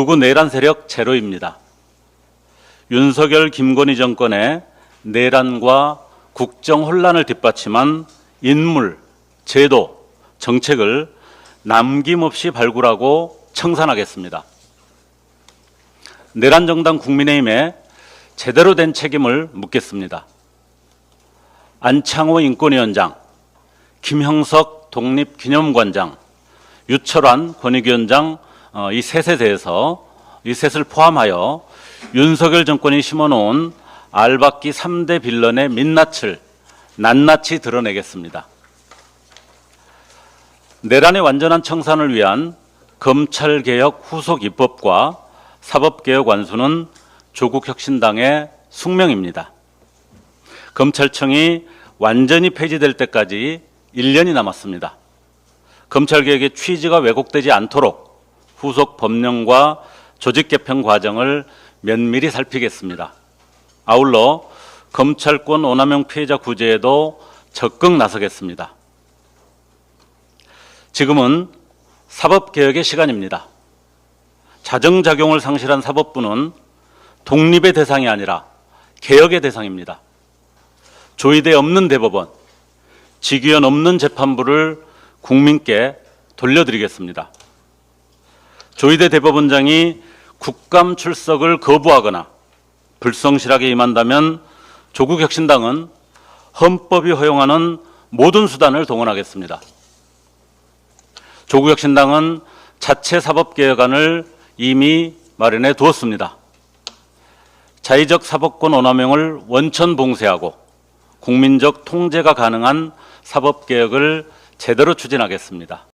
구구 내란 세력 제로입니다. 윤석열 김건희 정권의 내란과 국정 혼란을 뒷받침한 인물, 제도, 정책을 남김없이 발굴하고 청산하겠습니다. 내란 정당 국민의힘에 제대로 된 책임을 묻겠습니다. 안창호 인권위원장, 김형석 독립기념관장, 유철환 권익위원장 어, 이 셋에 대해서 이 셋을 포함하여 윤석열 정권이 심어놓은 알박기 3대 빌런의 민낯을 낱낱이 드러내겠습니다. 내란의 완전한 청산을 위한 검찰개혁 후속 입법과 사법개혁 완수는 조국 혁신당의 숙명입니다. 검찰청이 완전히 폐지될 때까지 1년이 남았습니다. 검찰개혁의 취지가 왜곡되지 않도록 후속 법령과 조직 개편 과정을 면밀히 살피겠습니다. 아울러 검찰권 오남용 피해자 구제에도 적극 나서겠습니다. 지금은 사법개혁의 시간입니다. 자정작용을 상실한 사법부는 독립의 대상이 아니라 개혁의 대상입니다. 조의대 없는 대법원, 직위원 없는 재판부를 국민께 돌려드리겠습니다. 조의대 대법원장이 국감 출석을 거부하거나 불성실하게 임한다면 조국 혁신당은 헌법이 허용하는 모든 수단을 동원하겠습니다. 조국 혁신당은 자체 사법개혁안을 이미 마련해 두었습니다. 자의적 사법권 오남용을 원천 봉쇄하고 국민적 통제가 가능한 사법개혁을 제대로 추진하겠습니다.